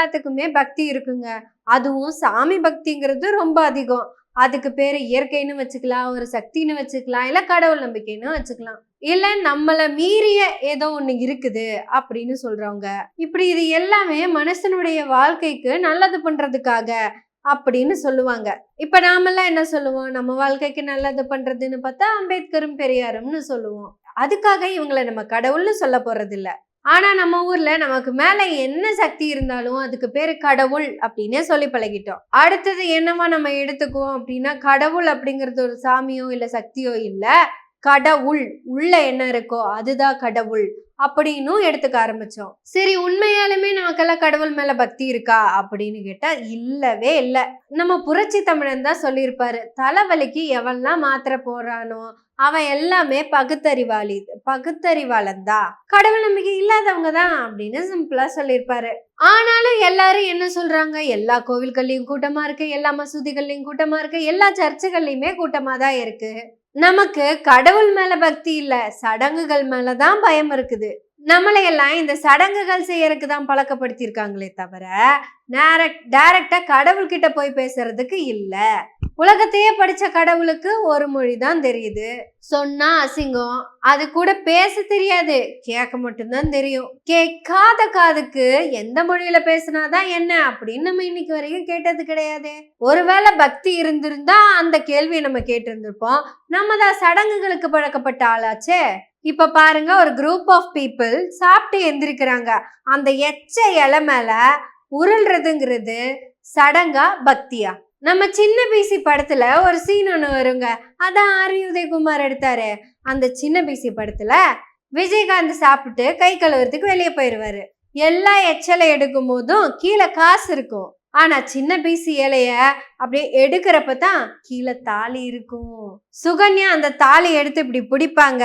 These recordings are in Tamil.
எல்லாத்துக்குமே பக்தி இருக்குங்க. அதுவும் சாமி பக்திங்கிறது ரொம்ப அதிகம். அதுக்கு பேர் இயற்கைன்னு வச்சுக்கலாம் ஒரு சக்தின்னு வச்சுக்கலாம் இல்லை கடவுள் நம்பிக்கைன்னு வச்சுக்கலாம். இல்லை நம்மளை மீறிய ஏதோ ஒன்று இருக்குது அப்படின்னு சொல்கிறவங்க இப்படி இது எல்லாமே மனுஷனுடைய வாழ்க்கைக்கு நல்லது பண்ணுறதுக்காக அப்படின்னு சொல்லுவாங்க. இப்போ நாமெல்லாம் என்ன சொல்லுவோம்? நம்ம வாழ்க்கைக்கு நல்லது பண்ணுறதுன்னு பார்த்தா அம்பேத்கரும் பெரியாரும்னு சொல்லுவோம். அதுக்காக இவங்களை நம்ம கடவுள்னு சொல்ல போகிறதில்ல ஆனால் நம்ம ஊரில் நமக்கு மேலே என்ன சக்தி இருந்தாலும் அதுக்கு பேர் கடவுள் அப்படின்னே சொல்லி பழகிட்டோம். அடுத்தது என்னவா நம்ம எடுத்துக்குவோம் அப்படின்னா கடவுள் அப்படிங்கிறது ஒரு சாமியோ இல்லை சக்தியோ இல்லை கடவுள். உள்ள என்ன இருக்கோ அதுதான் கடவுள் அப்படின்னும் எடுத்துக்க ஆரம்பிச்சோம். சரி உண்மையாலுமே நமக்கெல்லாம் கடவுள் மேல பக்தி இருக்கா அப்படின்னு கேட்டா இல்லவே இல்லை. நம்ம புரட்சி தமிழன் தான் சொல்லியிருப்பாரு தலைவலிக்கு எவன்லாம் மாத்திரை போடுறானோ அவன் எல்லாமே பகுத்தறிவாளி பகுத்தறிவாளன் தான் கடவுள் நம்பிக்கை இல்லாதவங்க தான் அப்படின்னு சிம்பிளா சொல்லியிருப்பாரு. ஆனாலும் எல்லாரும் என்ன சொல்றாங்க? எல்லா கோவில்கள்லயும் கூட்டமா இருக்கு எல்லா மசூதிகள்லயும் கூட்டமா இருக்கு எல்லா சர்ச்சுகள்லயுமே கூட்டமா தான் இருக்கு. நமக்கு கடவுள் மேல பக்தி இல்ல சடங்குகள் மேலதான் பயம் இருக்குது. நம்மளையெல்லாம் இந்த சடங்குகள் செய்யறதுக்கு தான் பழக்கப்படுத்தியிருக்காங்களே தவிர நேரக்ட் டைரக்டா கடவுள்கிட்ட போய் பேசுறதுக்கு இல்ல. உலகத்தையே படிச்ச கடவுளுக்கு ஒரு மொழி தான் தெரியுது. சொன்னா அசிங்கம் அது கூட பேச தெரியாது. கேட்க மட்டும்தான் தெரியும். கேட்காத காதுக்கு எந்த மொழியில பேசினாதான் என்ன அப்படின்னு நம்ம இன்னைக்கு வரைக்கும் கேட்டது கிடையாது. ஒருவேளை பக்தி இருந்திருந்தா அந்த கேள்வியை நம்ம கேட்டிருந்திருப்போம். நம்ம தான் சடங்குகளுக்கு பழக்கப்பட்ட ஆளாச்சே. இப்ப பாருங்க ஒரு குரூப் ஆஃப் பீப்புள் சாப்பிட்டு எந்திரிக்கிறாங்க. அந்த எச்ச இலை மேல உருள்றதுங்கிறது சடங்கா பக்தியா? நம்ம சின்ன பிசி படத்துல ஒரு சீன் ஒன்று வருங்க. அதான் ஆர் உதயகுமார் எடுத்தாரு. அந்த சின்ன பிசி படத்துல விஜயகாந்த் சாப்பிட்டு கை கழுவுறதுக்கு வெளியே போயிடுவாரு எல்லா எச்சலை எடுக்கும் போதும் கீழே காசு இருக்கும். ஆனா சின்ன பிசி இலைய அப்படியே எடுக்கிறப்ப தான் கீழே தாலி இருக்கும். சுகன்யா அந்த தாலி எடுத்து இப்படி பிடிப்பாங்க.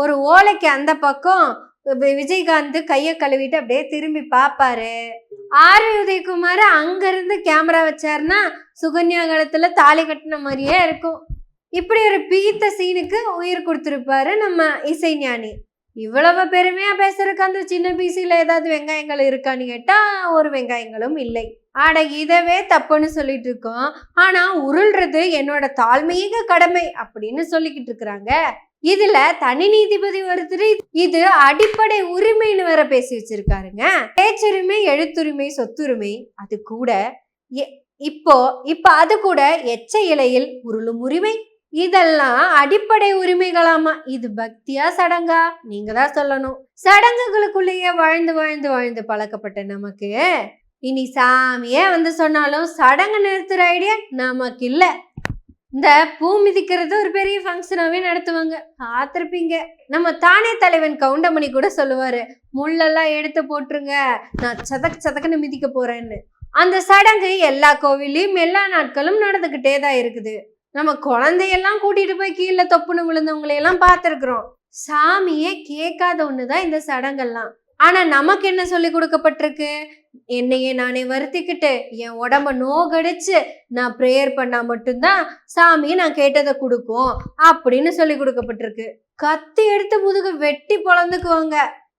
ஒரு ஓலைக்கு அந்த பக்கம் விஜயகாந்த் கையை கழுவிட்டு அப்படியே திரும்பி பார்ப்பாரு ஆர் உதயகுமார் அங்கிருந்து கேமரா வச்சாருன்னா சுகன்யா காலத்தில் தாலி கட்டின மாதிரியே இருக்கும். இப்படி ஒரு பீத்த சீனுக்கு உயிர் கொடுத்துருப்பாரு நம்ம இசைஞானி இவ்வளவு பெருமையா பேசுறதுக்கு அந்த சின்ன பீசில ஏதாவது வெங்காயங்கள் இருக்கான்னு கேட்டா ஒரு வெங்காயங்களும் இல்லை. ஆட இதவே தப்புன்னு சொல்லிட்டு இருக்கோம். ஆனா உருள்றது என்னோட தாழ்மீக கடமை அப்படின்னு சொல்லிக்கிட்டு இருக்கிறாங்க. இதுல தனி நீதிபதி ஒருத்தர் இது அடிப்படை உரிமைன்னு வேற பேசி வச்சிருக்காருங்க. பேச்சுரிமை எழுத்துரிமை சொத்துரிமை அது கூட எ- இப்போ அது கூட எச்ச இலையில் உருளும் உரிமை. இதெல்லாம் அடிப்படை உரிமைகளாமா? இது பக்தியா சடங்கா? நீங்க தான் சொல்லணும். சடங்குகளுக்குள்ளேயே வாழ்ந்து வாழ்ந்து வாழ்ந்து பழக்கப்பட்ட நமக்கு இனி சாமியே வந்து சொன்னாலும் சடங்கு நிறுத்துற ஐடியா நமக்கு இல்லை. இந்த பூ மிதிக்கிறது ஒரு பெரிய ஃபங்க்ஷனாகவே நடத்துவாங்க. பார்த்துருப்பீங்க. நம்ம தானே தலைவன் கவுண்டமணி கூட சொல்லுவாரு முள்ளெல்லாம் எடுத்து போட்டுருங்க நான் சதக் சதக்குன்னு மிதிக்க போறேன்னு. அந்த சடங்கு எல்லா கோவிலையும் எல்லா நாட்களும் நடந்துக்கிட்டே தான் இருக்குது. நம்ம குழந்தையெல்லாம் கூட்டிட்டு போய் கீழே தொப்புன்னு விழுந்தவங்களையெல்லாம் பார்த்துருக்குறோம். சாமியே கேட்காத ஒன்று தான் இந்த சடங்கெல்லாம். ஆனா நமக்கு என்ன சொல்லி கொடுக்கப்பட்டிருக்கு? என்னையே நானே வருத்திக்கிட்டு என் உடம்ப நோகடிச்சு நான் ப்ரேயர் பண்ணா மட்டும்தான் சாமி நான் கேட்டதை கொடுக்கும் அப்படின்னு சொல்லி கொடுக்கப்பட்டிருக்கு. கத்தி எடுத்து முதுகு வெட்டி பொழந்துக்குவாங்க.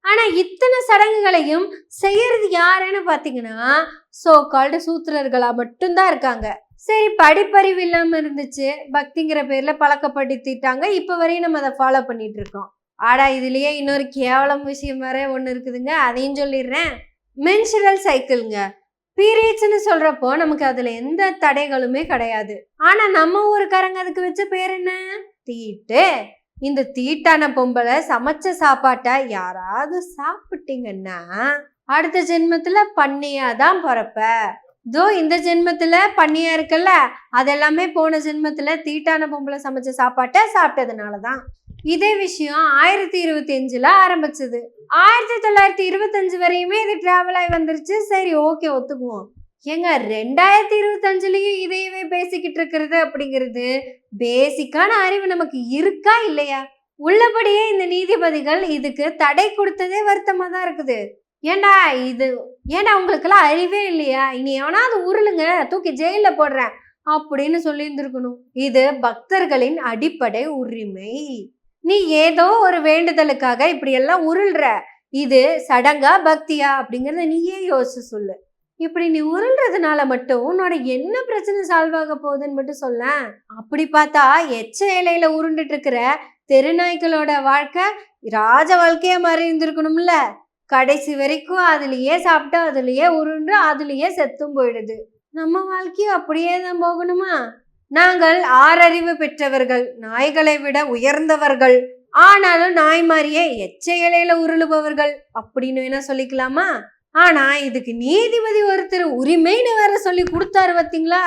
ஆனா இத்தனை சடங்குகளையும் செய்யறது யாருன்னு பாத்தீங்கன்னா சோ கால்டு சூத்திரர்களா மட்டும்தான் இருக்காங்க. சரி படிப்பறிவு இல்லாம இருந்துச்சு. பக்திங்கிற பேர்ல பழக்கப்படுத்திட்டாங்க. இப்ப வரையும் நம்ம அதை ஃபாலோ பண்ணிட்டு இருக்கோம். ஆடா இதுலயே இன்னொரு கேவலம் விஷயம் வேற ஒன்று இருக்குதுங்க. அதையும் சொல்லிடுறேன். மென்சுரல் சைக்கிள்ங்க பீரியட்ஸ்னு சொல்றப்போ நமக்கு அதுல எந்த தடைகளுமே கிடையாது. ஆனா நம்ம ஊருக்காரங்க அதுக்கு வச்ச பேர் என்ன? தீட்டு. இந்த தீட்டான பொம்பளை சமைச்ச சாப்பாட்டை யாராவது சாப்பிட்டீங்கன்னா அடுத்த ஜென்மத்துல பண்ணியா தான் பிறப்ப. தோ இந்த ஜென்மத்துல பண்ணியா இருக்குல்ல அதெல்லாமே போன ஜென்மத்துல தீட்டான பொம்பளை சமைச்ச சாப்பாட்டை சாப்பிட்டதுனாலதான். இதே விஷயம் ஆயிரத்தி இருபத்தி அஞ்சுல ஆரம்பிச்சது. ஆயிரத்தி தொள்ளாயிரத்தி இருபத்தஞ்சு வரையுமே இது டிராவல் ஆகி வந்துருச்சு. சரி ஓகே ஒத்துக்குவோம். ஏங்க ரெண்டாயிரத்தி இருபத்தஞ்சுலயும் இதையவே பேசிக்கிட்டு இருக்கிறது அப்படிங்கிறது பேசிக்கான அறிவு நமக்கு இருக்கா இல்லையா? உள்ளபடியே இந்த நீதிபதிகள் இதுக்கு தடை கொடுத்ததே வருத்தமா தான் இருக்குது. ஏண்டா இது ஏண்டா உங்களுக்கெல்லாம் அறிவே இல்லையா? இனி எவனாவது உருளுங்க தூக்கி ஜெயில போடுறேன் அப்படின்னு சொல்லியிருந்திருக்கணும். இது பக்தர்களின் அடிப்படை உரிமை. நீ ஏதோ ஒரு வேண்டுதலுக்காக இப்படியெல்லாம் உருள்ற. இது சடங்கா பக்தியா? அப்படிங்கிறத நீயே யோசிச்சு சொல்லு. இப்படி நீ உருள்றதுனால மட்டும் உன்னோட என்ன பிரச்சனை சால்வ் ஆக போகுதுன்னு மட்டும் சொல்ல. அப்படி பார்த்தா எச்ச இலையில உருண்டுட்டு இருக்கிற தெருநாய்களோட வாழ்க்கை ராஜ வாழ்க்கையா மாறி இருந்திருக்கணும்ல. கடைசி வரைக்கும் அதுலயே சாப்பிட்டு அதுலயே உருண்டு அதுலயே செத்தும் போயிடுது. நம்ம வாழ்க்கையும் அப்படியே தான் போகணுமா? நாங்கள் ஆறறிவு பெற்றவர்கள் நாய்களை விட உயர்ந்தவர்கள். ஆனாலும் நாய் மாதிரியே எச்ச இலையில உருளுபவர்கள் அப்படின்னு வேணா சொல்லிக்கலாமா? ஆனா இதுக்கு நீதிபதி ஒருத்தர் உரிமைன்னு வேற சொல்லி கொடுத்தாரு பார்த்தீங்களா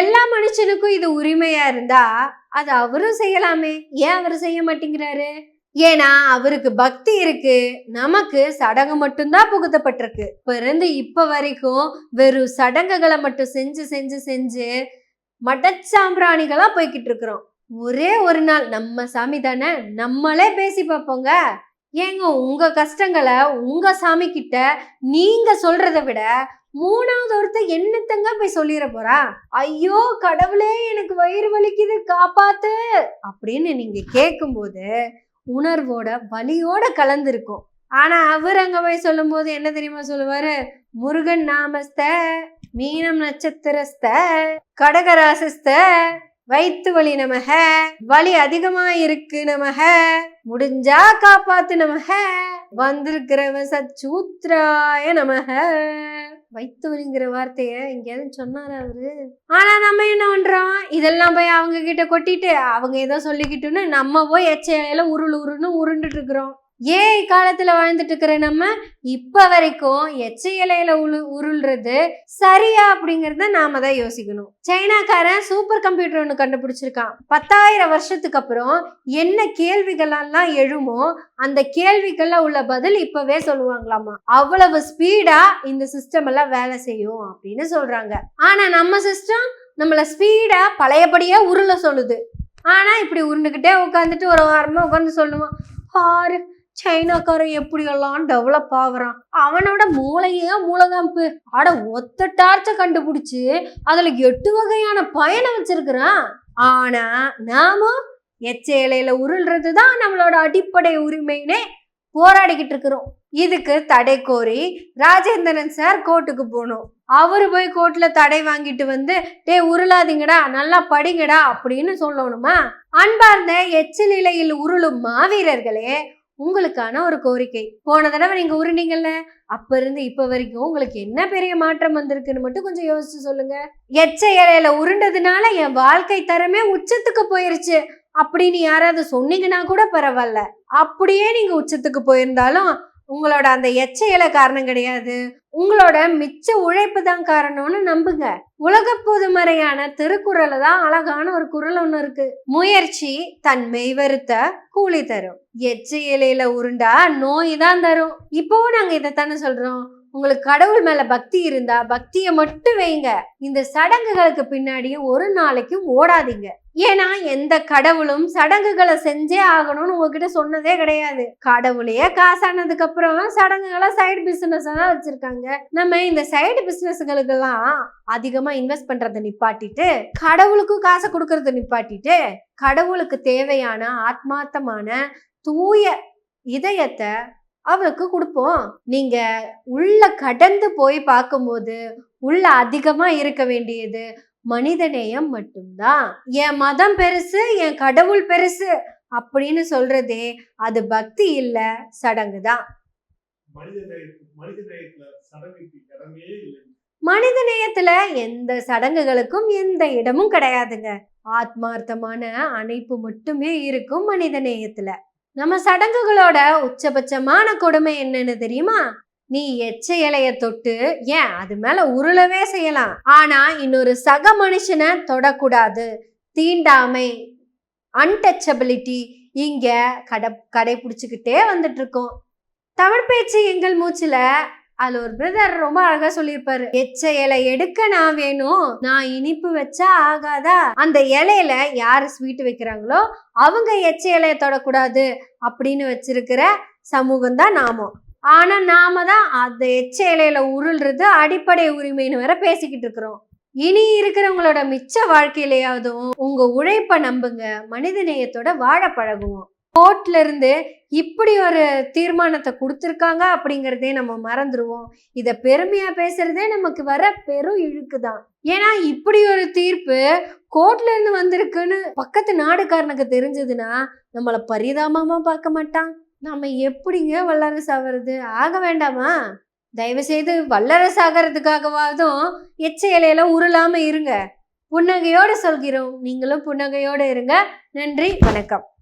எல்லா மனுஷனுக்கும் இது உரிமையா இருந்தா அது அவரும் செய்யலாமே. ஏன் அவர் செய்ய மாட்டேங்கிறாரு? ஏன்னா அவருக்கு பக்தி இருக்கு. நமக்கு சடங்கு மட்டும்தான் புகுத்தப்பட்டிருக்கு. பிறந்து இப்ப வரைக்கும் வெறும் சடங்குகளை மட்டும் செஞ்சு செஞ்சு செஞ்சு மடச்சாம்பிராணிகளாக போய்கிட்டு இருக்கிறோம். ஒரே ஒரு நாள் நம்ம சாமி தானே? நம்மளே பேசி பார்ப்போங்க. ஏங்க உங்க கஷ்டங்களை உங்க சாமி கிட்ட நீங்க சொல்றதை விட மூணாவது ஒருத்தர் என்னத்தங்க போய் சொல்லிட போறா? ஐயோ கடவுளே எனக்கு வயிறு வலிக்குது காப்பாத்து! அப்படின்னு நீங்க கேட்கும்போது உணர்வோட வலியோட கலந்துருக்கும். ஆனால் அவர் அங்கே போய் சொல்லும்போது என்ன தெரியுமா சொல்லுவார்? முருகன் நாமஸ்த மீனம் நட்சத்திரஸ்த கடகராசஸ்த வயிற்று வலி நமக வலி அதிகமா இருக்கு நமக முடிஞ்சா காப்பாத்து நமக வந்திருக்கிறவ சச்சூத்ராய நமக. வயிற்று வலிங்கிற வார்த்தைய எங்கேயாவது சொன்னாரா அவரு? ஆனா நம்ம என்ன பண்றோம்? இதெல்லாம் போய் அவங்க கிட்ட கொட்டிட்டு அவங்க ஏதோ சொல்லிக்கிட்டுன்னு நம்ம போய் எச்சையில உருள் உருன்னு உருண்டுட்டு இருக்கிறோம். ஏஐ காலத்துல வாழ்ந்துட்டு இருக்கிற நம்ம? இப்ப வரைக்கும் எச்ச இலையில உரு உருள்றது சரியா அப்படிங்கறத நாம தான் யோசிக்கணும். சைனாக்காரன் சூப்பர் கம்ப்யூட்டர் ஒன்று கண்டுபிடிச்சிருக்கான். பத்தாயிரம் வருஷத்துக்கு அப்புறம் என்ன கேள்விகளெல்லாம் எழுமோ அந்த கேள்விகள்ல உள்ள பதில் இப்பவே சொல்லுவாங்களாமா? அவ்வளவு ஸ்பீடா இந்த சிஸ்டம் எல்லாம் வேலை செய்யும் அப்படின்னு சொல்றாங்க. ஆனா நம்ம சிஸ்டம் நம்மள ஸ்பீடா பழையபடியா உருள சொல்லுது. ஆனா இப்படி உருண்டுகிட்டே உட்காந்துட்டு ஒரு வாரமா உட்காந்து சொல்லுவோம் ஆறு சைனாக்காரன் எப்படியெல்லாம் டெவலப் ஆகுறான்? அவனோட மூளையே மூலகாம்பு அட ஒத்த டார்ச்சை கண்டுபிடிச்சு அதுல எட்டு வகையான பயனை வச்சிருக்கிறான். ஆனா நாம எச்சேலையில உருள்றது தான் நம்மளோட அடிப்படை உரிமைனே போராடிக்கிட்டு இருக்கிறோம். இதுக்கு தடை கோரி ராஜேந்திரன் சார் கோர்ட்டுக்கு போகணும். அவர் போய் கோர்ட்டில் தடை வாங்கிட்டு வந்து டேய் உருளாதீங்கடா நல்லா படிங்கடா அப்படின்னு சொல்லணுமா? அன்பார்ந்த எச்ச நிலையில் உருளும் மாவீரர்களே உங்களுக்கான ஒரு கோரிக்கை. போன தடவை நீங்க உருண்டீங்கல்ல? அப்ப இருந்து இப்ப வரைக்கும் உங்களுக்கு என்ன பெரிய மாற்றம் வந்திருக்குன்னு மட்டும் கொஞ்சம் யோசிச்சு சொல்லுங்க. எச்ச இலையில உருண்டதுனால என் வாழ்க்கை தரமே உச்சத்துக்கு போயிருச்சு. அப்படின்னு யாராவது சொன்னீங்கன்னா கூட பரவாயில்ல. அப்படியே நீங்க உச்சத்துக்கு போயிருந்தாலும் உங்களோட அந்த எச்சையில காரணம் கிடையாது. உங்களோட மிச்ச உழைப்பு தான் காரணம்னு நம்புங்க. உலக பொதுமறையான திருக்குறள் தான் அழகான ஒரு குறள் ஒன்று இருக்கு. முயற்சி தன் மெய்வருத்த கூலி தரும். எச்ச இலையில உருண்டா நோய் தான் தரும். இப்போவும் நாங்க இதைத்தானே சொல்றோம். உங்களுக்கு கடவுள் மேல பக்தி இருந்தா பக்தியை மட்டும் வைங்க. இந்த சடங்குகளுக்கு பின்னாடியும் ஒரு நாளைக்கும் ஓடாதீங்க. ஏன்னா எந்த கடவுளும் சடங்குகளை செஞ்சே ஆகணும்னு உங்ககிட்ட சொன்னதே கிடையாது. கடவுளையே காசானதுக்கு அப்புறம் சடங்குகளை சைடு பிசினஸ் தான் வச்சிருக்காங்க. நம்ம இந்த சைடு பிசினஸ்களுக்கெல்லாம் அதிகமா இன்வெஸ்ட் பண்றதை நிப்பாட்டிட்டு கடவுளுக்கும் காசை கொடுக்கறத நிப்பாட்டிட்டு கடவுளுக்கு தேவையான ஆத்மார்த்தமான தூய இதயத்தை அவளுக்கு கொடுப்போம். நீங்க உள்ள கடந்து போய் பார்க்கும்போது உள்ள அதிகமா இருக்க வேண்டியது மனிதநேயம் மட்டும்தான். என் மதம் பெருசு என் கடவுள் பெருசு அப்படின்னு சொல்றதே அது பக்தி இல்ல சடங்கு தான். மனித நேயத்துல எந்த சடங்குகளுக்கும் எந்த இடமும் கிடையாதுங்க. ஆத்மார்த்தமான அணைப்பு மட்டுமே இருக்கும் மனித நேயத்துல. நம்ம சடங்குகளோட உச்சபட்சமான கொடுமை என்னன்னு தெரியுமா? நீ எச்ச இலைய தொட்டு ஏன் அது மேல உருளவே செய்யலாம். ஆனா இன்னொரு சக மனுஷனை தொடக்கூடாது. தீண்டாமை அன்டச்சபிலிட்டி இங்க கடை கடைபிடிச்சுக்கிட்டே வந்துட்டு இருக்கோம் தமிழ் பேச்சு எங்கள் மூச்சுல அதுல ஒரு பிரதர் ரொம்ப அழகா சொல்லியிருப்பாரு. எச்ச இலை எடுக்க நான் வேணும். நான் இனிப்பு வச்சா ஆகாதா? அந்த இலையில யாரு ஸ்வீட் வைக்கிறாங்களோ அவங்க எச்ச இலைய தொடக்கூடாது அப்படின்னு வச்சிருக்கிற சமூகம் தான் நாமம் ஆனா நாம தான் அந்த எச்ச இலையில உருள்றது அடிப்படை உரிமைன்னு வேற பேசிக்கிட்டு இருக்கிறோம். இனி இருக்கிறவங்களோட மிச்ச வாழ்க்கையிலையாவதும் உங்க உழைப்ப நம்புங்க. மனித நேயத்தோட வாழ பழகுவோம். கோர்ட்ல இருந்து இப்படி ஒரு தீர்மானத்தை கொடுத்துருக்காங்க அப்படிங்கிறதே நம்ம மறந்துடுவோம் இதை பெருமையா பேசுறதே நமக்கு வர பெரும் இழுக்கு தான் ஏன்னா இப்படி ஒரு தீர்ப்பு கோர்ட்ல இருந்து வந்திருக்குன்னு பக்கத்து நாடுக்காரனுக்கு தெரிஞ்சதுன்னா நம்மளை பரிதாபமா பார்க்க மாட்டான். நம்ம எப்படிங்க வல்லரசு ஆகிறது ஆக வேண்டாமா? தயவு செய்து வல்லரசு ஆகிறதுக்காகவாதும் எச்ச இலையில உருளாம இருங்க. புன்னகையோடு சொல்கிறோம். நீங்களும் புன்னகையோடு இருங்க. நன்றி. வணக்கம்.